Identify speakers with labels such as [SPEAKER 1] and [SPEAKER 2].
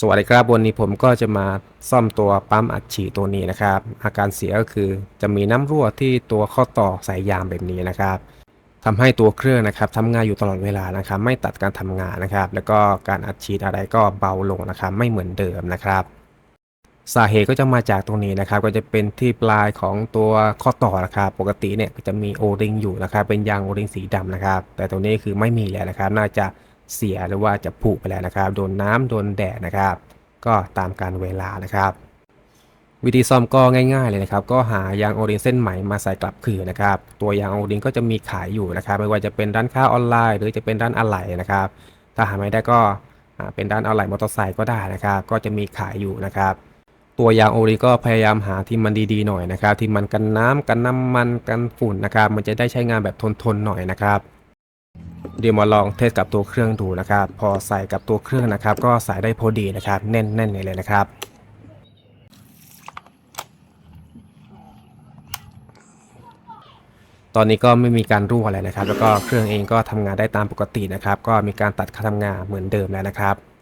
[SPEAKER 1] สวัสดีครับวันนี้ผมก็จะมาซ่อมตัวปั๊มอัดฉีดตัวนี้นะครับ อาการเสียก็คือจะมีน้ำรั่วที่ตัวข้อต่อสายยางแบบนี้นะครับทำให้ตัวเครื่องนะครับทำงานอยู่ตลอดเวลานะครับ ไม่ตัดการทำงานนะครับ แล้วก็การอัดฉีดอะไรก็เบาลงนะครับ ไม่เหมือนเดิมนะครับ สาเหตุก็จะมาจากตรงนี้นะครับ ก็จะเป็นที่ปลายของตัวข้อต่อนะครับ ปกติเนี่ยก็จะมีโอริงอยู่นะครับ เป็นยางโอริงสีดำนะครับ แต่ตัวนี้คือไม่มีแล้วนะครับ น่าจะ เสียหรือว่าจะผุไปแล้วนะครับ โดนน้ำโดนแดดนะครับ ก็ตามการเวลานะครับ วิธีซ่อมก็ง่ายๆเลยนะครับ ก็หายางโอริงเส้นใหม่มาใส่กลับคืนนะครับ ตัวยางโอริงก็จะมีขายอยู่นะครับ ไม่ว่าจะเป็นร้านค้าออนไลน์ หรือจะเป็นร้านอะไหล่นะครับ ถ้าหาไม่ได้ก็เป็นร้านอะไหล่มอเตอร์ไซค์ก็ได้นะครับ ก็จะมีขายอยู่นะครับตัวยางโอริก็พยายามหาที่มันดีๆหน่อยนะครับ ที่มันกันน้ำกันน้ำมันกันฝุ่นนะครับ มันจะได้ใช้งานแบบทนๆหน่อยนะครับ เดี๋ยวมาลองเทสกับตัวเครื่องดูนะครับ พอใส่กับตัวเครื่องนะครับ ก็ใส่ได้พอดีนะครับ แน่นๆเลยนะครับตอนนี้ก็ไม่มีการรั่วอะไรนะครับ แล้วก็เครื่องเองก็ทำงานได้ตามปกตินะครับ ก็มีการตัดค่าทำงานเหมือนเดิมแล้วนะครับ